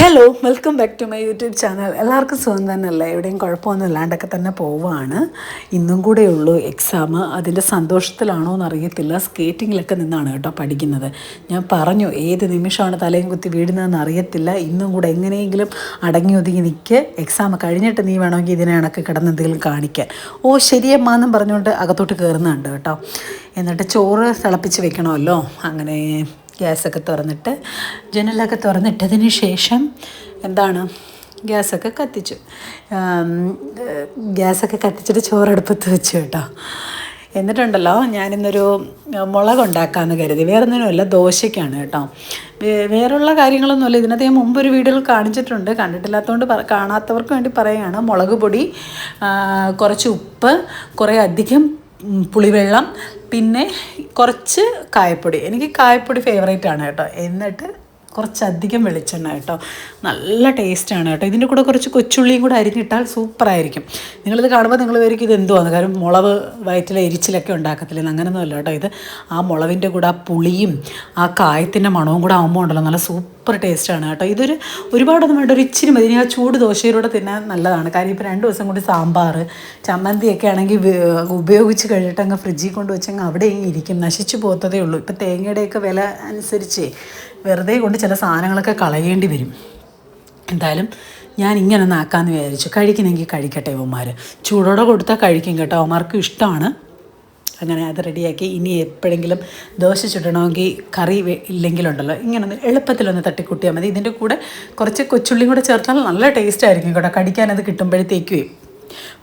Hello welcome back to my YouTube channel എല്ലാവർക്കും സുഖം തന്നെയല്ലേ? എവിടെയും കുഴപ്പമൊന്നും ഇല്ലാണ്ടൊക്കെ തന്നെ പോവാണ്. ഇന്നും കൂടെ ഉള്ളൂ എക്സാം അതിന്റെ സന്തോഷത്തിലാണോ എന്ന് അറിയത്തില്ല സ്കേറ്റിങ്ങിലൊക്കെ നിന്നാണ് കേട്ടോ പഠിക്കുന്നത്. ഞാൻ പറഞ്ഞു ഏത് നിമിഷമാണ് തലയും കുത്തി വീടുന്നതെന്ന് അറിയത്തില്ല. ഇന്നും കൂടെ എങ്ങനെയെങ്കിലും അടങ്ങി ഒതുങ്ങി നിൽക്ക് എക്സാം കഴിഞ്ഞിട്ട് നീ വേണമെങ്കിൽ ഇതിനെ കണക്ക് കിടന്ന് എന്തെങ്കിലും കാണിക്കാൻ. ഓ ശരിയമ്മാന്നും പറഞ്ഞുകൊണ്ട് അകത്തോട്ട് കയറുന്നുണ്ട് കേട്ടോ. എന്നിട്ട് ചോറ് തിളപ്പിച്ച് വെക്കണമല്ലോ. അങ്ങനെ ഗ്യാസൊക്കെ തുറന്നിട്ട് ജനലൊക്കെ തുറന്നിട്ടതിന് ശേഷം എന്താണ് ഗ്യാസൊക്കെ കത്തിച്ചു. ഗ്യാസൊക്കെ കത്തിച്ചിട്ട് ചോറടുപ്പത്ത് വെച്ചു കേട്ടോ. എന്നിട്ടുണ്ടല്ലോ ഞാനിന്നൊരു മുളക് ഉണ്ടാക്കാമെന്ന് കരുതി വേറെ ദോശയ്ക്കാണ് കേട്ടോ. വേറുള്ള കാര്യങ്ങളൊന്നുമല്ല. ഇതിനകത്ത് ഞാൻ ഒരു വീഡിയോയിൽ കാണിച്ചിട്ടുണ്ട്. കണ്ടിട്ടില്ലാത്തതുകൊണ്ട് കാണാത്തവർക്ക് വേണ്ടി പറയുകയാണ്. മുളക് പൊടി കുറച്ച് ഉപ്പ് കുറേ അധികം പുളിവെള്ളം പിന്നെ കുറച്ച് കായപ്പൊടി. എനിക്ക് കായപ്പൊടി ഫേവറേറ്റ് ആണ് കേട്ടോ. എന്നിട്ട് കുറച്ചധികം വെളിച്ചെണ്ണ കേട്ടോ. നല്ല ടേസ്റ്റാണ് കേട്ടോ. ഇതിന്റെ കൂടെ കുറച്ച് കൊച്ചുള്ളിയും കൂടെ അരിഞ്ഞിട്ടാൽ സൂപ്പറായിരിക്കും നിങ്ങളിത് കാണുമ്പോൾ നിങ്ങൾ വിചാരിക്കും ഇത് എന്തുവാന്ന്. കാരണം മുളവ് വയറ്റിലെ എരിച്ചിലൊക്കെ ഉണ്ടാക്കത്തില്ല അങ്ങനെയൊന്നും അല്ല കേട്ടോ ഇത്. ആ മുളവിന്റെ കൂടെ ആ പുളിയും ആ കായത്തിന്റെ മണവും കൂടെ ആകുമ്പോൾ ഉണ്ടല്ലോ. നല്ല സൂപ്പർ ടേസ്റ്റാണ് കേട്ടോ. ഇതൊരു ഒരുപാടൊന്നും വേണ്ട. ഒരു ഇച്ചിരി മതി. ആ ചൂട് ദോശയിലൂടെ തിന്നാൻ നല്ലതാണ്. കാര്യം ഇപ്പോൾ രണ്ട് ദിവസം കൂടി സാമ്പാർ ചമ്മന്തിയൊക്കെ ആണെങ്കിൽ ഉപയോഗിച്ച് കഴിഞ്ഞിട്ട് അങ്ങ് ഫ്രിഡ്ജിൽ കൊണ്ട് വെച്ചങ്ങ് അവിടെ ഇങ്ങ് ഇരിക്കും. നശിച്ചു പോകത്തതേ ഉള്ളൂ. ഇപ്പോൾ തേങ്ങയുടെയൊക്കെ വില അനുസരിച്ച് വെറുതെ കൊണ്ട് ചില സാധനങ്ങളൊക്കെ കളയേണ്ടി വരും. എന്തായാലും ഞാൻ ഇങ്ങനെ ഒന്ന് ആക്കാമെന്ന് വിചാരിച്ചു. കഴിക്കണമെങ്കിൽ കഴിക്കട്ടെ ഇവന്മാർ. ചൂടോടെ കൊടുത്താൽ കഴിക്കും കേട്ടോ. അവന്മാർക്ക് ഇഷ്ടമാണ് അങ്ങനെ അത് റെഡിയാക്കി. ഇനി എപ്പോഴെങ്കിലും ദോശ ചുടണമെങ്കിൽ കറി ഇല്ലെങ്കിലുണ്ടല്ലോ. ഇങ്ങനെ ഒന്ന് എളുപ്പത്തിലൊന്ന് തട്ടിക്കൂട്ടിയാൽ മതി. ഇതിന്റെ കൂടെ കുറച്ച് കൊച്ചുള്ളിയും കൂടെ ചേർത്താൽ നല്ല ടേസ്റ്റ് ആയിരിക്കും കേട്ടോ. കടിക്കാനത് കിട്ടുമ്പോഴത്തേക്കുവേ.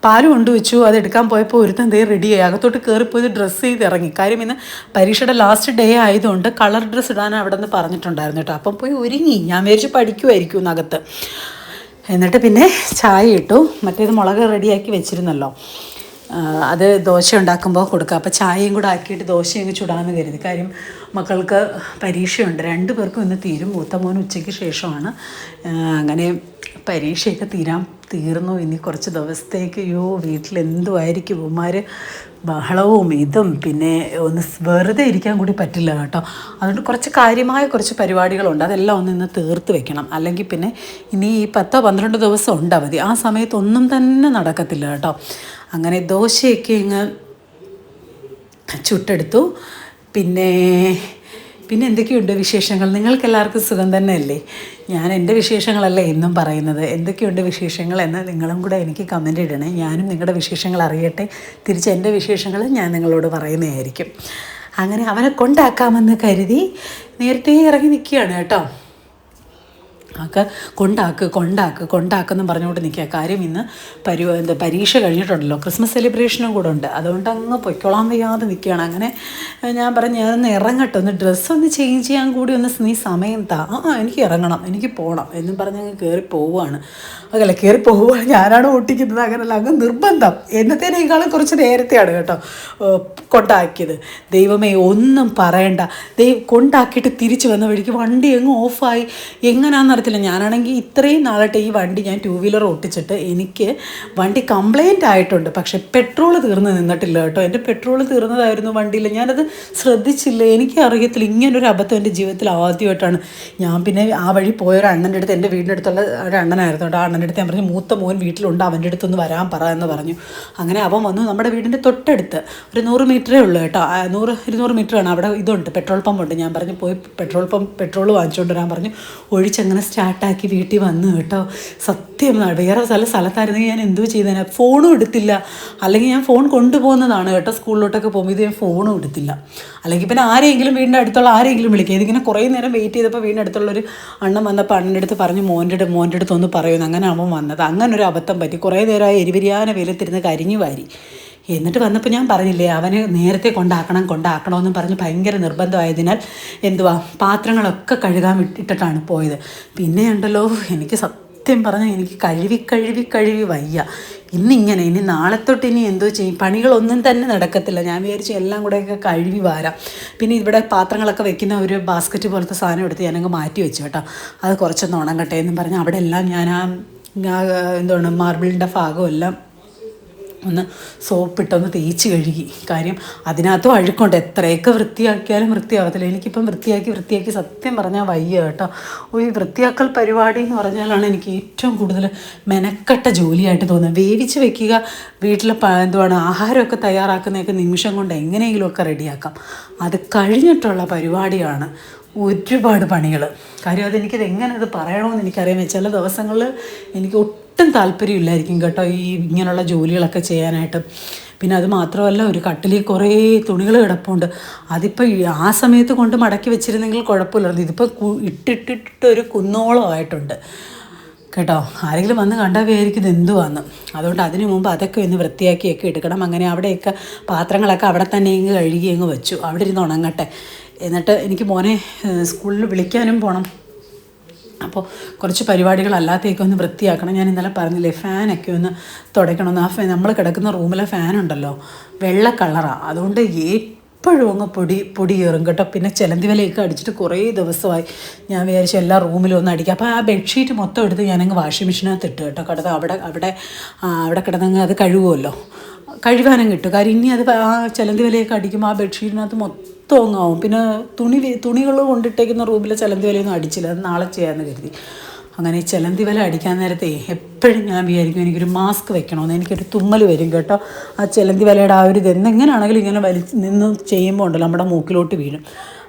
പാൽ കൊണ്ടുവച്ചു അത് എടുക്കാൻ പോയപ്പോൾ ഒരുത്തം ദേ റെഡിയായി അകത്തോട്ട് കയറിപ്പോയി ഡ്രസ്സ് ചെയ്ത് ഇറങ്ങി. കാര്യം ഇന്ന് പരീക്ഷയുടെ ലാസ്റ്റ് ഡേ ആയതുകൊണ്ട് കളർ ഡ്രസ്സ് ഇടാൻ അവിടെ നിന്ന് പറഞ്ഞിട്ടുണ്ടായിരുന്നു കേട്ടോ. അപ്പം പോയി ഒരുങ്ങി. ഞാൻ വിചാരിച്ചു പഠിക്കുമായിരിക്കും എന്നകത്ത് എന്നിട്ട് പിന്നെ ചായ ഇട്ടു. മറ്റേത് മുളക് റെഡിയാക്കി വെച്ചിരുന്നല്ലോ. അത് ദോശ ഉണ്ടാക്കുമ്പോൾ കൊടുക്കുക അപ്പോൾ ചായയും കൂടെ ആക്കിയിട്ട് ദോശയും ചുടാമെന്ന് കരുതി. കാര്യം മക്കൾക്ക് പരീക്ഷയുണ്ട്. രണ്ടു പേർക്കും ഇന്ന് തീരും. മൂത്ത മോൻ ഉച്ചയ്ക്ക് ശേഷമാണ്. അങ്ങനെ പരീക്ഷയൊക്കെ തീരാൻ തീർന്നു. ഇനി കുറച്ച് ദിവസത്തേക്ക് അയ്യോ വീട്ടിൽ എന്തുമായിരിക്കും ഉമ്മാർ ബഹളവും ഇതും. പിന്നെ ഒന്ന് വെറുതെ ഇരിക്കാൻ കൂടി പറ്റില്ല കേട്ടോ. അതുകൊണ്ട് കുറച്ച് കാര്യമായ കുറച്ച് പരിപാടികളുണ്ട്. അതെല്ലാം ഒന്ന് ഇന്ന് തീർത്ത് വെക്കണം. അല്ലെങ്കിൽ പിന്നെ ഇനി ഈ പത്തോ പന്ത്രണ്ടോ ദിവസം ഉണ്ട് ആ സമയത്ത് ഒന്നും തന്നെ നടക്കത്തില്ല കേട്ടോ. അങ്ങനെ ദോശയൊക്കെ ഇങ്ങ് ചുട്ടെടുത്തു. പിന്നെ പിന്നെ എന്തൊക്കെയുണ്ട് വിശേഷങ്ങൾ? നിങ്ങൾക്ക് എല്ലാവർക്കും സുഖം തന്നെയല്ലേ? ഞാൻ എന്റെ വിശേഷങ്ങളല്ലേ എന്നും പറയുന്നത്. എന്തൊക്കെയുണ്ട് വിശേഷങ്ങൾ എന്ന് നിങ്ങളും കൂടെ എനിക്ക് കമന്റ് ഇടണേ. ഞാനും നിങ്ങളുടെ വിശേഷങ്ങൾ അറിയട്ടെ. തിരിച്ച് എന്റെ വിശേഷങ്ങൾ ഞാൻ നിങ്ങളോട് പറയുന്നതായിരിക്കും. അങ്ങനെ അവനെ കൊണ്ടാക്കാമെന്ന് കരുതി നേരത്തെ ഇറങ്ങി നിൽക്കുകയാണ് കേട്ടോ. ഒക്കെ കൊണ്ടാക്ക് കൊണ്ടാക്ക് കൊണ്ടാക്കെന്നും പറഞ്ഞുകൊണ്ട് നിൽക്കുക. കാര്യം ഇന്ന് പരി എന്താ പരീക്ഷ കഴിഞ്ഞിട്ടുണ്ടല്ലോ. ക്രിസ്മസ് സെലിബ്രേഷനും കൂടെ ഉണ്ട്. അതുകൊണ്ട് അങ്ങ് പൊയ്ക്കോളാൻ വയ്യാതെ നിൽക്കുകയാണ്. അങ്ങനെ ഞാൻ പറഞ്ഞു ഞാനൊന്ന് ഇറങ്ങട്ടെ. ഒന്ന് ഡ്രസ്സ് ഒന്ന് ചേഞ്ച് ചെയ്യാൻ കൂടി ഒന്ന് നീ സമയം താ. ആ എനിക്ക് ഇറങ്ങണം. എനിക്ക് പോകണം എന്നും പറഞ്ഞ് അങ്ങ് കയറി പോവുകയാണ്. അതല്ല കയറി പോവുകയാണ്. ഞാനാണ് ഓട്ടിക്കുന്നത് അങ്ങനല്ല അങ്ങ് നിർബന്ധം. എന്നത്തേനേക്കാളും കുറച്ച് നേരത്തെയാണ് കേട്ടോ കൊണ്ടാക്കിയത്. ദൈവമേ ഒന്നും പറയണ്ട. ദൈവം കൊണ്ടാക്കിയിട്ട് തിരിച്ചു വന്ന വഴിക്ക് വണ്ടി എങ്ങും ഓഫായി. എങ്ങനെയാണെന്ന് അറിയത്തില്ല ഞാനാണെങ്കിൽ ഇത്രയും നാളായിട്ട് ഈ വണ്ടി ഞാൻ ടു വീലർ ഓട്ടിച്ചിട്ട് എനിക്ക് വണ്ടി കംപ്ലൈന്റ് ആയിട്ടുണ്ട്. പക്ഷേ പെട്രോൾ തീർന്ന് നിന്നിട്ടില്ല കേട്ടോ. എന്റെ പെട്രോൾ തീർന്നതായിരുന്നു വണ്ടിയിൽ. ഞാനത് ശ്രദ്ധിച്ചില്ല. എനിക്ക് അറിയത്തില്ല. ഇങ്ങനൊരു അബദ്ധം എന്റെ ജീവിതത്തിൽ ആദ്യമായിട്ടാണ്. ഞാൻ പിന്നെ ആ വഴി പോയ ഒരു അണ്ണന്റെ അടുത്ത് എന്റെ വീടിന്റെ അടുത്തുള്ള ഒരു അണ്ണനായിരുന്നു കേട്ടോ. ആ അണ്ണന്റെ അടുത്ത് ഞാൻ പറഞ്ഞു മൂത്ത മോൻ വീട്ടിലുണ്ട്. അവന്റെ അടുത്തൊന്ന് വരാൻ പറ എന്ന് പറഞ്ഞു. അങ്ങനെ അവൻ വന്നു. നമ്മുടെ വീടിന്റെ തൊട്ടടുത്ത് ഒരു നൂറ് മീറ്ററേ ഉള്ളൂ കേട്ടോ. നൂറ് ഇരുന്നൂറ് മീറ്ററാണ്. അവിടെ ഇതുണ്ട്. പെട്രോൾ പമ്പ് ഉണ്ട് ഞാൻ പറഞ്ഞു പോയി പെട്രോൾ പമ്പ് പെട്രോൾ വാങ്ങിച്ചുകൊണ്ട് വരാൻ പറഞ്ഞു. ഒഴിച്ചങ്ങനെ സ്റ്റാർട്ടാക്കി വീട്ടിൽ വന്നു കേട്ടോ. സത്യം വേറെ സ്ഥല സ്ഥലത്തായിരുന്നെങ്കിൽ ഞാൻ എന്തോ ചെയ്തേനെ. ഫോണും എടുത്തില്ല. അല്ലെങ്കിൽ ഞാൻ ഫോൺ കൊണ്ടുപോകുന്നതാണ് കേട്ടോ സ്കൂളിലോട്ടൊക്കെ പോകുമ്പോൾ. ഇത് ഞാൻ ഫോണും എടുത്തില്ല. അല്ലെങ്കിൽ പിന്നെ ആരെങ്കിലും വീടിന്റെ അടുത്തുള്ള ആരെങ്കിലും വിളിക്കുക ഇതിങ്ങനെ കുറേ നേരം വെയിറ്റ് ചെയ്തപ്പോൾ വീടിന്റെ അടുത്തുള്ള ഒരു അണ്ണൻ വന്നപ്പോൾ അണ്ണന്റെ അടുത്ത് പറഞ്ഞു മോന്റെ മോന്റെ അടുത്ത് ഒന്ന് പറയുന്നു. അങ്ങനെ അമ്മ വന്നത്. അങ്ങനെ ഒരു അബദ്ധം പറ്റി. കുറേ നേരമായി എരിവിരിയാന വെയിലത്തിരുന്ന് കരിഞ്ഞു വാരി. എന്നിട്ട് വന്നപ്പോൾ ഞാൻ പറഞ്ഞില്ലേ അവന് നേരത്തെ കൊണ്ടാക്കണം കൊണ്ടാക്കണമെന്നും പറഞ്ഞ് ഭയങ്കര നിർബന്ധമായതിനാൽ എന്തുവാ പാത്രങ്ങളൊക്കെ കഴുകാൻ ഇട്ടിട്ടാണ് പോയത്. പിന്നെ ഉണ്ടല്ലോ എനിക്ക് സത്യം പറഞ്ഞാൽ എനിക്ക് കഴുകി കഴുകി കഴുകി വയ്യ. ഇന്നിങ്ങനെ ഇനി നാളെ തൊട്ട് ഇനി എന്തോ ചെയ്യും. പണികളൊന്നും തന്നെ നടക്കത്തില്ല. ഞാൻ വിചാരിച്ചു എല്ലാം കൂടെയൊക്കെ കഴുകി വാരാം. പിന്നെ ഇവിടെ പാത്രങ്ങളൊക്കെ വെക്കുന്ന ഒരു ബാസ്ക്കറ്റ് പോലത്തെ സാധനം എടുത്ത് ഞാനങ്ങ് മാറ്റി വെച്ചു കേട്ടോ. അത് കുറച്ചൊന്ന് ഉണങ്ങട്ടെ എന്നും പറഞ്ഞ് അവിടെ എല്ലാം ഞാൻ ആ എന്താണ് മാർബിളിന്റെ ഭാഗം എല്ലാം ഒന്ന് സോപ്പിട്ടൊന്ന് തേച്ച് കഴുകി. കാര്യം അതിനകത്തും അഴുക്കുണ്ട്. എത്രയൊക്കെ വൃത്തിയാക്കിയാലും വൃത്തിയാകത്തില്ല എനിക്കിപ്പം വൃത്തിയാക്കി വൃത്തിയാക്കി സത്യം പറഞ്ഞാൽ വയ്യ കേട്ടോ. ഈ വൃത്തിയാക്കൽ പരിപാടി എന്ന് പറഞ്ഞാലാണ് എനിക്ക് ഏറ്റവും കൂടുതൽ മെനക്കെട്ട ജോലിയായിട്ട് തോന്നുന്നത്. വേവിച്ച് വെക്കുക വീട്ടിലെ പ എന്തുവാണ് ആഹാരമൊക്കെ തയ്യാറാക്കുന്നതൊക്കെ നിമിഷം കൊണ്ട് എങ്ങനെയെങ്കിലുമൊക്കെ റെഡിയാക്കാം. അത് കഴിഞ്ഞിട്ടുള്ള പരിപാടിയാണ് ഒരുപാട് പണികൾ കാര്യം അതെനിക്കത് എങ്ങനെ അത് പറയണമെന്ന് എനിക്കറിയാം ചില ദിവസങ്ങളിൽ എനിക്ക് ഒട്ടും താല്പര്യമില്ലായിരിക്കും കേട്ടോ ഈ ഇങ്ങനെയുള്ള ജോലികളൊക്കെ ചെയ്യാനായിട്ട്. പിന്നെ അത് മാത്രമല്ല ഒരു കട്ടിലിൽ കുറേ തുണികൾ കിടപ്പുണ്ട്. അതിപ്പോൾ ആ സമയത്ത് കൊണ്ട് മടക്കി വെച്ചിരുന്നെങ്കിൽ കുഴപ്പമില്ലായിരുന്നു. ഇതിപ്പോൾ ഇട്ടിട്ടിട്ട് ഒരു കുന്നോളമായിട്ടുണ്ട് കേട്ടോ ആരെങ്കിലും വന്ന് കണ്ടാൽ വിചാരിക്കും ഇത് എന്തുവാന്ന്. അതുകൊണ്ട് അതിനു മുമ്പ് അതൊക്കെ ഒന്ന് വൃത്തിയാക്കിയൊക്കെ എടുക്കണം. അങ്ങനെ അവിടെയൊക്കെ പാത്രങ്ങളൊക്കെ അവിടെ തന്നെ ഇങ്ങ് കഴുകി അങ്ങ് വെച്ചു. അവിടെ ഇരുന്ന് ഉണങ്ങട്ടെ. എന്നിട്ട് എനിക്ക് മോനെ സ്കൂളിൽ വിളിക്കാനും പോകണം അപ്പോൾ കുറച്ച് പരിപാടികളല്ലാത്തേക്ക് ഒന്ന് വൃത്തിയാക്കണം. ഞാൻ ഇന്നലെ പറഞ്ഞില്ലേ ഫാനൊക്കെ ഒന്ന് തുടയ്ക്കണം ആ ഫാൻ നമ്മൾ കിടക്കുന്ന റൂമിലെ ഫാൻ ഉണ്ടല്ലോ വെള്ള കളറാണ് അതുകൊണ്ട് എപ്പോഴും അങ്ങ് പൊടി പൊടി കയറും കേട്ടോ. പിന്നെ ചിലന്തി വിലയൊക്കെ അടിച്ചിട്ട് കുറേ ദിവസമായി. ഞാൻ വിചാരിച്ച എല്ലാ റൂമിലും ഒന്ന് അടിക്കാം. അപ്പോൾ ആ ബെഡ്ഷീറ്റ് മൊത്തം എടുത്ത് ഞാനങ്ങ് വാഷിംഗ് മെഷീനകത്ത് ഇട്ട് കേട്ടോ. കിടന്ന് അവിടെ അവിടെ അവിടെ കിടന്നങ്ങ് അത് കഴുകുമല്ലോ കഴുകാനും കിട്ടും കാര്യം ഇനി അത് ആ ചിലന്തി വിലയൊക്കെ അടിക്കുമ്പോൾ ആ ബെഡ്ഷീറ്റിനകത്ത് മൊത്തം അങ്ങാവും പിന്നെ തുണി തുണികൾ കൊണ്ടിട്ടേക്കുന്ന റൂമിലെ ചിലന്തി വലയൊന്നും അടിച്ചില്ല. അത് നാളെ ചെയ്യാമെന്ന് കരുതി. അങ്ങനെ ചിലന്തി വല അടിക്കാൻ നേരത്തെ എപ്പോഴും ഞാൻ വിചാരിക്കും എനിക്കൊരു മാസ്ക് വെക്കണമെന്ന്. എനിക്കൊരു തുമ്മൽ വരും കേട്ടോ. ആ ചിലന്തി വലയുടെ ആ ഒരു ഇത് എങ്ങനെയാണെങ്കിലും ഇങ്ങനെ വലിച്ച് നിന്ന് ചെയ്യുമ്പോൾ ഉണ്ടല്ലോ നമ്മുടെ മൂക്കിലോട്ട് വീഴും.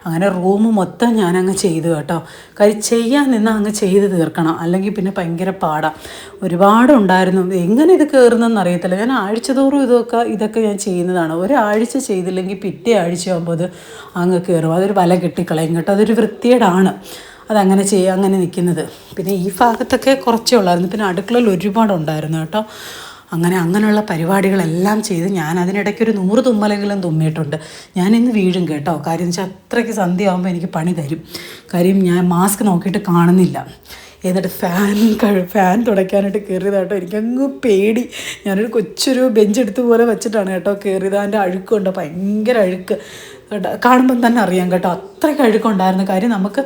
അങ്ങനെ റൂം മൊത്തം ഞാനങ്ങ് ചെയ്തു കേട്ടോ. കാര്യം ചെയ്യാൻ നിന്ന് അങ്ങ് ചെയ്ത് തീർക്കണം. അല്ലെങ്കിൽ പിന്നെ ഭയങ്കര പാടാണ് ഒരുപാടുണ്ടായിരുന്നു എങ്ങനെ ഇത് കയറുന്നതെന്ന് അറിയത്തില്ല. ഞാൻ ആഴ്ച തോറും ഇതൊക്കെ ഇതൊക്കെ ഞാൻ ചെയ്യുന്നതാണ്. ഒരാഴ്ച ചെയ്തില്ലെങ്കിൽ പിറ്റേ ആഴ്ച ആകുമ്പോൾ അത് അങ്ങ് കയറും അതൊരു വല കെട്ടിക്കളയും കേട്ടോ. അതൊരു വൃത്തിയേടാണ് അതങ്ങനെ ചെയ്യുക അങ്ങനെ നിൽക്കുന്നത് പിന്നെ ഈ ഭാഗത്തൊക്കെ കുറച്ചേ ഉള്ളായിരുന്നു. പിന്നെ അടുക്കളയിൽ ഒരുപാടുണ്ടായിരുന്നു കേട്ടോ. അങ്ങനെ അങ്ങനെയുള്ള പരിപാടികളെല്ലാം ചെയ്ത് ഞാൻ അതിനിടയ്ക്ക് ഒരു നൂറ് തുമ്മലെങ്കിലും തുമ്മിയിട്ടുണ്ട്. ഞാൻ ഇന്ന് വീഴും കേട്ടോ. കാര്യം വെച്ചാൽ അത്രയ്ക്ക് സന്ധ്യ ആകുമ്പോൾ എനിക്ക് പണി തരും. കാര്യം ഞാൻ മാസ്ക് നോക്കിയിട്ട് കാണുന്നില്ല. എന്നിട്ട് ഫാൻ കഴി ഫാൻ തുടയ്ക്കാനായിട്ട് കയറിയതായിട്ടോ എനിക്കങ്ങ് പേടി. ഞാനൊരു കൊച്ചൊരു ബെഞ്ച് എടുത്ത് പോലെ വെച്ചിട്ടാണ് കേട്ടോ കയറിയത് അതിന്റെ അഴുക്കുണ്ട്? ഭയങ്കര അഴുക്ക്. കാണുമ്പം തന്നെ അറിയാം കേട്ടോ. അത്രയ്ക്ക് അഴുക്കുണ്ടായിരുന്ന കാര്യം നമുക്ക്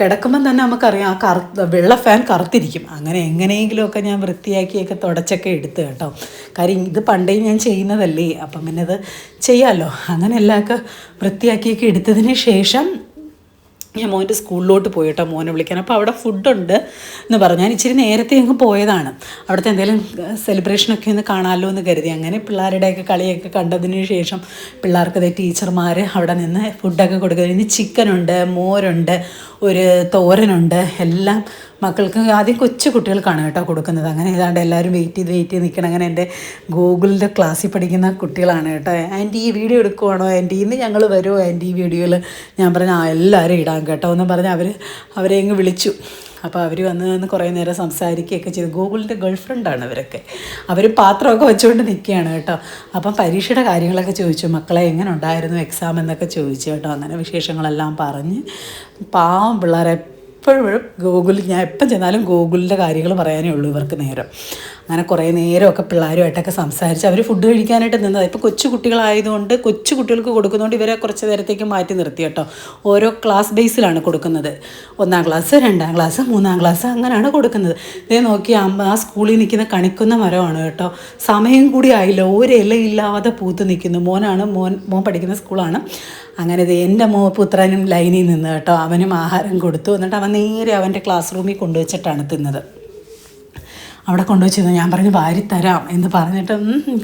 കിടക്കുമ്പം തന്നെ നമുക്കറിയാം. ആ കറുത്ത വെള്ള ഫാൻ കറുത്തിരിക്കും. അങ്ങനെ എങ്ങനെയെങ്കിലുമൊക്കെ ഞാൻ വൃത്തിയാക്കിയൊക്കെ തുടച്ചൊക്കെ എടുത്ത് കേട്ടോ. കാര്യം ഇത് പണ്ടേ ഞാൻ ചെയ്യുന്നതല്ലേ. അപ്പം പിന്നെ അത് ചെയ്യാമല്ലോ അങ്ങനെ എല്ലാമൊക്കെ വൃത്തിയാക്കിയൊക്കെ എടുത്തതിന് ശേഷം ഞാൻ മോന്റെ സ്കൂളിലോട്ട് പോയി കേട്ടോ മോനെ വിളിക്കാൻ. അപ്പോൾ അവിടെ ഫുഡുണ്ട് എന്ന് പറഞ്ഞു. ഞാൻ ഇച്ചിരി നേരത്തെ അങ്ങ് പോയതാണ്. അവിടുത്തെ എന്തെങ്കിലും സെലിബ്രേഷനൊക്കെ ഒന്ന് കാണാമല്ലോ എന്ന് കരുതി. അങ്ങനെ പിള്ളേരുടെയൊക്കെ കളിയൊക്കെ കണ്ടതിന് ശേഷം പിള്ളേർക്ക് ടീച്ചർമാർ അവിടെ നിന്ന് ഫുഡൊക്കെ കൊടുക്കുക. ഇനി ചിക്കനുണ്ട് മോരുണ്ട് ഒരു തോരനുണ്ട്. എല്ലാം മക്കൾക്ക് ആദ്യം കൊച്ചു കുട്ടികൾക്കാണ് കേട്ടോ കൊടുക്കുന്നത്. അങ്ങനെ ഏതാണ്ട് എല്ലാവരും വെയിറ്റ് ചെയ്ത് വെയിറ്റ് ചെയ്ത് നിൽക്കണം അങ്ങനെ എന്റെ ഗൂഗിളിന്റെ ക്ലാസ്സിൽ പഠിക്കുന്ന കുട്ടികളാണ് കേട്ടോ. ആന്റി ഈ വീഡിയോ എടുക്കുവാണോ ആന്റി? ഇന്ന് ഞങ്ങൾ വരുമോ ആന്റി ഈ വീഡിയോയിൽ ഞാൻ പറഞ്ഞു എല്ലാവരും ഇടാം കേട്ടോ. എന്ന് പറഞ്ഞ് അവർ അവരെ അങ്ങ് വിളിച്ചു. അപ്പോൾ അവർ വന്ന് നിന്ന് കുറേ നേരം സംസാരിക്കുകയൊക്കെ ചെയ്തു. ഗൂഗിളിന്റെ ഗേൾ ഫ്രണ്ടാണ് ഇവരൊക്കെ അവർ പാത്രമൊക്കെ വെച്ചുകൊണ്ട് നിൽക്കുകയാണ് കേട്ടോ. അപ്പം പരീക്ഷയുടെ കാര്യങ്ങളൊക്കെ ചോദിച്ചു. മക്കളെ എങ്ങനെ ഉണ്ടായിരുന്നു എക്സാം എന്നൊക്കെ ചോദിച്ചു കേട്ടോ. അങ്ങനെ വിശേഷങ്ങളെല്ലാം പറഞ്ഞ്. പാവം പിള്ളേരെ എപ്പോഴും ഗൂഗിളിൽ ഞാൻ എപ്പം ചെന്നാലും ഗൂഗിളിന്റെ കാര്യങ്ങൾ പറയാനേ ഉള്ളൂ ഇവർക്ക് നേരം. അങ്ങനെ കുറേ നേരമൊക്കെ പിള്ളേരുമായിട്ടൊക്കെ സംസാരിച്ച് അവർ ഫുഡ് കഴിക്കാനായിട്ട് നിന്നത്. ഇപ്പോൾ കൊച്ചു കുട്ടികളായതുകൊണ്ട് കൊച്ചു കുട്ടികൾക്ക് കൊടുക്കുന്നതുകൊണ്ട് ഇവരെ കുറച്ച് നേരത്തേക്ക് മാറ്റി നിർത്തി കേട്ടോ. ഓരോ ക്ലാസ് ബേസിലാണ് കൊടുക്കുന്നത്. ഒന്നാം ക്ലാസ് രണ്ടാം ക്ലാസ് മൂന്നാം ക്ലാസ് അങ്ങനെയാണ് കൊടുക്കുന്നത്. ഇതേ നോക്കി അമ്മ ആ സ്കൂളിൽ നിൽക്കുന്ന കണിക്കുന്ന മരമാണ് കേട്ടോ. സമയം കൂടി ആയില്ല. ഒരു ഇലയില്ലാതെ പൂത്ത് നിൽക്കുന്നു. മോനാണ് മോൻ മോൻ പഠിക്കുന്ന സ്കൂളാണ്. അങ്ങനെ ഇത് എന്റെ മോ പുത്രനും ലൈനിൽ നിന്ന് കേട്ടോ അവനും ആഹാരം കൊടുത്തു. എന്നിട്ട് അവൻ നേരെ അവന്റെ ക്ലാസ് റൂമിൽ കൊണ്ടുവച്ചിട്ടാണ് തിന്നത്. അവിടെ കൊണ്ടുവച്ചിരുന്നു. ഞാൻ പറഞ്ഞു വാരി തരാം എന്ന് പറഞ്ഞിട്ട്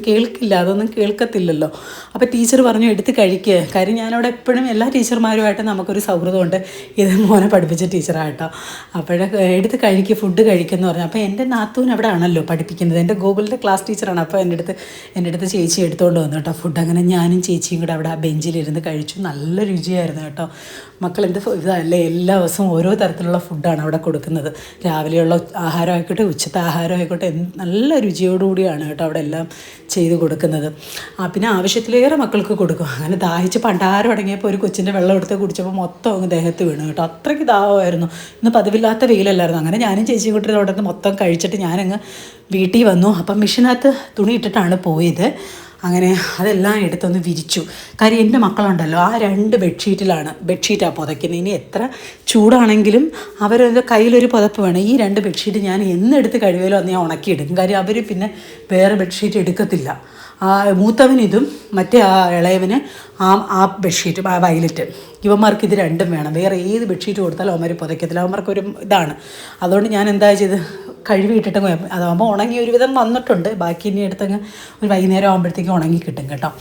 കേൾക്കില്ല അതൊന്നും കേൾക്കത്തില്ലല്ലോ. അപ്പോൾ ടീച്ചർ പറഞ്ഞു എടുത്ത് കഴിക്കുക കാര്യം ഞാനവിടെ എപ്പോഴും എല്ലാ ടീച്ചർമാരുമായിട്ട് നമുക്കൊരു സൗഹൃദമുണ്ട്. ഇത് മോനെ പഠിപ്പിച്ച ടീച്ചറായിട്ടോ. അപ്പോഴേ എടുത്ത് കഴിക്കുക ഫുഡ് കഴിക്കുമെന്ന് പറഞ്ഞു. അപ്പോൾ എന്റെ നാത്തൂൻ അവിടെ ആണല്ലോ പഠിപ്പിക്കുന്നത്. എന്റെ ഗൂഗിളിന്റെ ക്ലാസ് ടീച്ചറാണ്. അപ്പോൾ എന്റെ അടുത്ത് എന്റെ അടുത്ത് ചേച്ചി എടുത്തുകൊണ്ട് വന്നു കേട്ടോ ഫുഡ്. അങ്ങനെ ഞാനും ചേച്ചിയും കൂടെ അവിടെ ആ ബെഞ്ചിലിരുന്ന് കഴിച്ചു. നല്ല രുചിയായിരുന്നു കേട്ടോ. മക്കൾ എന്ത് ഇതല്ലേ? എല്ലാ ദിവസവും ഓരോ തരത്തിലുള്ള ഫുഡാണ് അവിടെ കൊടുക്കുന്നത്. രാവിലെയുള്ള ആഹാരമായിക്കോട്ടെ ഉച്ചത്തെ ആഹാരമായിക്കോട്ടെ എന്ത് നല്ല രുചിയോടുകൂടിയാണ് കേട്ടോ അവിടെ എല്ലാം ചെയ്ത് കൊടുക്കുന്നത്. ആ പിന്നെ ആവശ്യത്തിലേറെ മക്കൾക്ക് കൊടുക്കും. അങ്ങനെ ദാഹിച്ച് പണ്ടാരം അടങ്ങിയപ്പോൾ ഒരു കൊച്ചിന്റെ വെള്ളം എടുത്ത് കുടിച്ചപ്പോൾ മൊത്തം അങ്ങ് ദേഹത്ത് വീണു കേട്ടോ. അത്രയ്ക്ക് ദാഹമായിരുന്നു. ഇന്ന് പതിവില്ലാത്ത വെയിലല്ലായിരുന്നു. അങ്ങനെ ഞാനും ചേച്ചിയും കൂട്ടി അവിടെ മൊത്തം കഴിച്ചിട്ട് ഞാനങ്ങ് വീട്ടിൽ വന്നു. അപ്പം മിഷനകത്ത് തുണി ഇട്ടിട്ടാണ് പോയത്. അങ്ങനെ അതെല്ലാം എടുത്തൊന്ന് വിരിച്ചു. കാര്യം എന്റെ മക്കളുണ്ടല്ലോ ആ രണ്ട് ബെഡ്ഷീറ്റിലാണ് ബെഡ്ഷീറ്റാണ് പുതയ്ക്കുന്നത്. ഇനി എത്ര ചൂടാണെങ്കിലും അവരൊരു കയ്യിലൊരു പുതപ്പ് വേണം. ഈ രണ്ട് ബെഡ്ഷീറ്റ് ഞാൻ എന്നെടുത്ത് കഴിവേലോ അന്ന് ഞാൻ ഉണക്കിയെടുക്കും കാര്യം അവർ പിന്നെ വേറെ ബെഡ്ഷീറ്റ് എടുക്കത്തില്ല. ആ മൂത്തവനിതും മറ്റേ ആ ഇളയവന് ആ ആ ബെഡ്ഷീറ്റ് ആ വയലറ്റ്. ഇവന്മാർക്ക് ഇത് രണ്ടും വേണം. വേറെ ഏത് ബെഡ്ഷീറ്റ് കൊടുത്താലും അവന്മാർ പുതയ്ക്കത്തില്ല. അവന്മാർക്ക് ഒരു ഇതാണ്. അതുകൊണ്ട് ഞാൻ എന്താ ചെയ്ത് കഴുകിയിട്ടിട്ട് അതാകുമ്പോൾ ഉണങ്ങി ഒരുവിധം വന്നിട്ടുണ്ട്. ബാക്കി ഇനി എടുത്തങ്ങ് ഒരു വൈകുന്നേരം ആകുമ്പോഴത്തേക്കും ഉണങ്ങി കിട്ടും കേട്ടോ.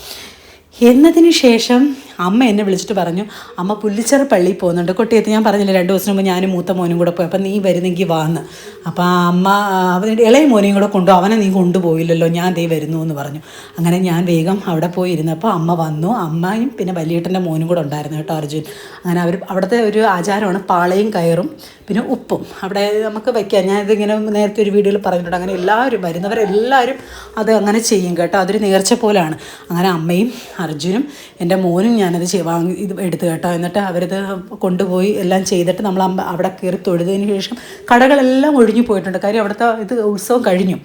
എന്നതിന് ശേഷം അമ്മ എന്നെ വിളിച്ചിട്ട് പറഞ്ഞു അമ്മ പുല്ലിച്ചറ പള്ളിയിൽ പോകുന്നുണ്ട്. കൊട്ടിയത്ത് ഞാൻ പറഞ്ഞില്ല രണ്ട് ദിവസം മുമ്പ് ഞാനും മൂത്ത മോനും കൂടെ പോയി. അപ്പം നീ വരുന്നെങ്കിൽ വാന്ന് അപ്പോൾ അമ്മ അവന്റെ ഇളയ മോനെയും കൂടെ കൊണ്ടു അവനെ നീ കൊണ്ടുപോയില്ലല്ലോ. ഞാൻ ദേ വരുന്നു എന്ന് പറഞ്ഞു. അങ്ങനെ ഞാൻ വേഗം അവിടെ പോയി ഇരുന്നപ്പോൾ അമ്മ വന്നു. അമ്മയും പിന്നെ വലിയേട്ടന്റെ മോനും കൂടെ ഉണ്ടായിരുന്നു കേട്ടോ അർജുൻ. അങ്ങനെ അവർ അവിടുത്തെ ഒരു ആചാരമാണ് പാളയും കയറും. പിന്നെ ഉപ്പും. അവിടെ നമുക്ക് വയ്ക്കാം ഞാനിതിങ്ങനെ നേരത്തെ ഒരു വീഡിയോയിൽ പറഞ്ഞിട്ടുണ്ട്. അങ്ങനെ എല്ലാവരും വരുന്നവരെല്ലാവരും അത് അങ്ങനെ ചെയ്യും കേട്ടോ. അതൊരു നേർച്ച പോലാണ്. അങ്ങനെ അമ്മയും അർജുനും എന്റെ മോനും ഞാനത് വാങ്ങി ഇത് എടുത്ത് കേട്ടോ. എന്നിട്ട് അവരത് കൊണ്ടുപോയി എല്ലാം ചെയ്തിട്ട് നമ്മൾ അവിടെ കയറി തൊഴുതതിന് ശേഷം കടകളെല്ലാം ഒഴിഞ്ഞു പോയിട്ടുണ്ട്. കാര്യം അവിടുത്തെ ഇത് ഉത്സവം കഴിഞ്ഞു.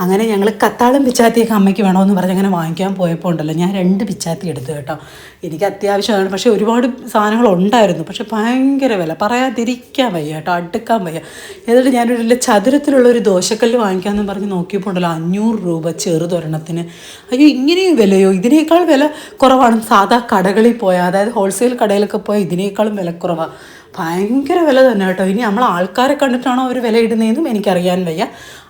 അങ്ങനെ ഞങ്ങൾ കത്താളം പിച്ചാത്തിയൊക്കെ അമ്മയ്ക്ക് വേണമെന്ന് പറഞ്ഞ് അങ്ങനെ വാങ്ങിക്കാൻ പോയപ്പോൾ ഉണ്ടല്ലോ. ഞാൻ രണ്ട് പിച്ചാത്തി എടുത്തു കേട്ടോ. എനിക്ക് അത്യാവശ്യമാണ്. പക്ഷേ ഒരുപാട് സാധനങ്ങൾ ഉണ്ടായിരുന്നു പക്ഷേ ഭയങ്കര വില. പറയാതിരിക്കാൻ വയ്യ കേട്ടോ. അടുക്കാൻ വയ്യ. എന്നിട്ട് ഞാനൊരു ചതുരത്തിലുള്ള ഒരു ദോശക്കല്ല് വാങ്ങിക്കാമെന്ന് പറഞ്ഞ് നോക്കിയപ്പോൾ ഉണ്ടല്ലോ അഞ്ഞൂറ് രൂപ ചെറുതൊരെണ്ണത്തിന്. അയ്യോ ഇങ്ങനെയും വിലയോ? ഇതിനേക്കാൾ വില കുറവാണ്. സാധാ കടകളിൽ പോയാൽ അതായത് ഹോൾസെയിൽ കടയിലൊക്കെ പോയാൽ ഇതിനേക്കാളും വിലക്കുറവാണ് ഭയങ്കര വില തന്നെ കേട്ടോ. ഇനി നമ്മൾ ആൾക്കാരെ കണ്ടിട്ടാണോ അവർ വില ഇടുന്നതെന്നും എനിക്കറിയാൻ വയ്യ.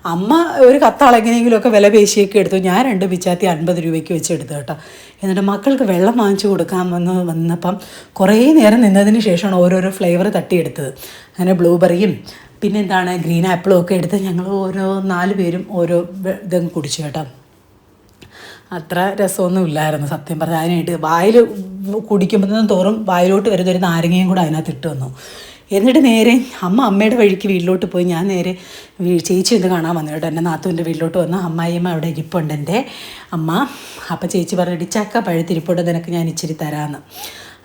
അമ്മ ഒരു കത്താൾ എങ്ങനെയെങ്കിലുമൊക്കെ വില പേശിയൊക്കെ എടുത്തു. ഞാൻ രണ്ട് പിച്ചാത്തി അൻപത് രൂപയ്ക്ക് വെച്ച് എടുത്തു കേട്ടോ. എന്നിട്ട് മക്കൾക്ക് വെള്ളം വാങ്ങിച്ചു കൊടുക്കാൻ വന്ന് വന്നപ്പം കുറേ നേരം നിന്നതിന് ശേഷമാണ് ഓരോരോ ഫ്ലേവർ തട്ടിയെടുത്തത്. അങ്ങനെ ബ്ലൂബെറിയും പിന്നെന്താണ് ഗ്രീൻ ആപ്പിളും ഒക്കെ എടുത്ത് ഞങ്ങൾ ഓരോ നാല് പേരും ഓരോ ഇതും കുടിച്ചു കേട്ടോ. അത്ര രസമൊന്നും ഇല്ലായിരുന്നു സത്യം പറഞ്ഞാൽ. അതിനായിട്ട് വായിൽ കുടിക്കുമ്പോഴത്തേനും തോറും വായിലോട്ട് വരുന്ന ഒരു നാരങ്ങയും കൂടെ അതിനകത്ത് ഇട്ട് വന്നു. എന്നിട്ട് നേരെ അമ്മ അമ്മയുടെ വഴിക്ക് വീട്ടിലോട്ട് പോയി. ഞാൻ നേരെ ചേച്ചി ഒന്ന് കാണാൻ വന്നു കേട്ടോ. എന്റെ നാത്തുവിന്റെ വീട്ടിലോട്ട് വന്നു. അമ്മായിയമ്മ അവിടെ ഇരിപ്പുണ്ട് എന്റെ. അമ്മ അപ്പം ചേച്ചി പറഞ്ഞു ഇടിച്ചാക്ക ചക്ക പഴുത്തിരിപ്പുണ്ട് നിനക്ക് ഞാൻ ഇച്ചിരി തരാമെന്ന്.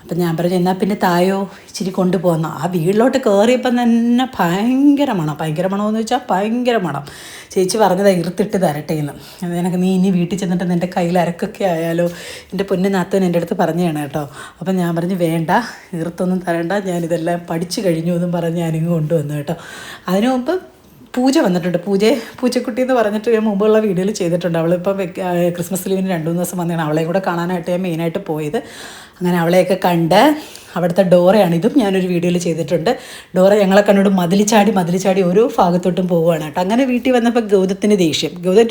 അപ്പം ഞാൻ പറഞ്ഞു എന്നാൽ പിന്നെ തായോ ഇച്ചിരി കൊണ്ടുപോകുന്ന ആ വീട്ടിലോട്ട് കയറിയപ്പം തന്നെ ഭയങ്കര മണം. ഭയങ്കര മണമെന്ന് വെച്ചാൽ ഭയങ്കര മണം. ചേച്ചി പറഞ്ഞത് ഇറുത്തിട്ട് തരട്ടെ എന്ന് എനിക്ക് നീ ഇനി വീട്ടിൽ ചെന്നിട്ട് നിന്റെ കയ്യിൽ അരക്കൊക്കെ ആയാലോ? എന്റെ പൊന്നു നാത്തൻ എന്റെ അടുത്ത് പറഞ്ഞതാണ് കേട്ടോ. അപ്പം ഞാൻ പറഞ്ഞു വേണ്ട ഈർത്തൊന്നും തരണ്ട. ഞാനിതെല്ലാം പഠിച്ചു കഴിഞ്ഞു എന്നും പറഞ്ഞ് ഞാനിങ്ങ് കൊണ്ടുവന്നു കേട്ടോ. അതിനു മുമ്പ് പൂജ വന്നിട്ടുണ്ട്. പൂജ പൂജക്കുട്ടി എന്ന് പറഞ്ഞിട്ട് ഞാൻ മുമ്പുള്ള വീഡിയോയിൽ ചെയ്തിട്ടുണ്ട്. അവളിപ്പോൾ ക്രിസ്മസ് ലീവിന് രണ്ട് മൂന്ന് ദിവസം വന്നതാണ്. അവളെ കൂടെ കാണാനായിട്ട് ഞാൻ മെയിനായിട്ട് പോയത്. അങ്ങനെ അവളെയൊക്കെ കണ്ട് അവിടുത്തെ ഡോറയാണ്. ഇതും ഞാനൊരു വീഡിയോയിൽ ചെയ്തിട്ടുണ്ട്. ഡോറ ഞങ്ങളെ കണ്ടോട് മതിലിച്ചാടി മതിലിച്ചാടി ഓരോ ഭാഗത്തോട്ടും പോവുകയാണ് കേട്ടോ. അങ്ങനെ വീട്ടിൽ വന്നപ്പോൾ ഗൗതത്തിന് ദേഷ്യം. ഗൗത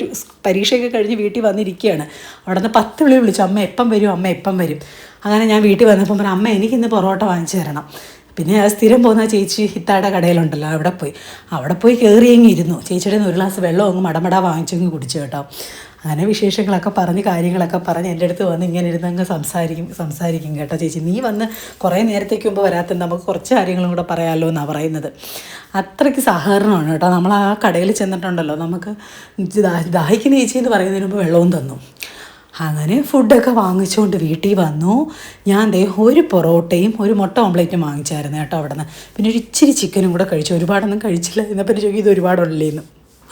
പരീക്ഷയൊക്കെ കഴിഞ്ഞ് വീട്ടിൽ വന്നിരിക്കുകയാണ്. അവിടെ നിന്ന് പത്ത് വിളി വിളിച്ചു. അമ്മ എപ്പം വരും? അമ്മ എപ്പം വരും? അങ്ങനെ ഞാൻ വീട്ടിൽ വന്നപ്പോൾ പറഞ്ഞു അമ്മ എനിക്കിന്ന് പൊറോട്ട വാങ്ങിച്ചു തരണം. പിന്നെ ആ സ്ഥിരം പോകുന്ന ചേച്ചി ഹിത്താടെ കടയിലുണ്ടല്ലോ അവിടെ പോയി. അവിടെ പോയി കയറി അങ്ങ് ഇരുന്നു. ചേച്ചിയുടെ ഒരു ഗ്ലാസ് വെള്ളം അങ്ങ് മടമട വാങ്ങിച്ചങ്ങ് കുടിച്ചു കേട്ടോ. അങ്ങനെ വിശേഷങ്ങളൊക്കെ പറഞ്ഞ് കാര്യങ്ങളൊക്കെ പറഞ്ഞ് എന്റെ അടുത്ത് വന്ന് ഇങ്ങനെ ഇരുന്ന് അങ്ങ് സംസാരിക്കും സംസാരിക്കും കേട്ടോ ചേച്ചി. നീ വന്ന് കുറേ നേരത്തേക്ക് മുമ്പ് വരാത്ത നമുക്ക് കുറച്ച് കാര്യങ്ങളും കൂടെ പറയാമല്ലോ എന്നാണ് പറയുന്നത്. അത്രയ്ക്ക് സഹകരണമാണ് കേട്ടോ. നമ്മൾ ആ കടയിൽ ചെന്നിട്ടുണ്ടല്ലോ. നമുക്ക് ദാഹിക്കുന്ന ചേച്ചി എന്ന് പറയുന്നതിന് മുമ്പ് വെള്ളവും തന്നു. അങ്ങനെ ഫുഡൊക്കെ വാങ്ങിച്ചുകൊണ്ട് വീട്ടിൽ വന്നു. ഞാൻ ദേ ഒരു പൊറോട്ടയും ഒരു മുട്ട ഓംലേറ്റും വാങ്ങിച്ചായിരുന്നു കേട്ടോ അവിടെ നിന്ന് പിന്നെ ഒരു ഇച്ചിരി ചിക്കനും കൂടെ കഴിച്ചു. ഒരുപാടൊന്നും കഴിച്ചില്ല. എന്നപ്പോൾ ചോദിക്കും ഇത് ഒരുപാടുള്ളേന്ന്.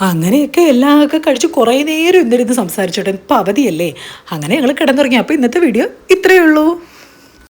അങ്ങനെയൊക്കെ എല്ലാം ഒക്കെ കഴിച്ച് കുറേ നേരം ഇന്നിരുന്ന് സംസാരിച്ചോട്ടെ. ഇപ്പം അവധിയല്ലേ. അങ്ങനെ ഞങ്ങൾ കിടന്നുറങ്ങി. അപ്പോൾ ഇന്നത്തെ വീഡിയോ ഇത്രയേ ഉള്ളൂ.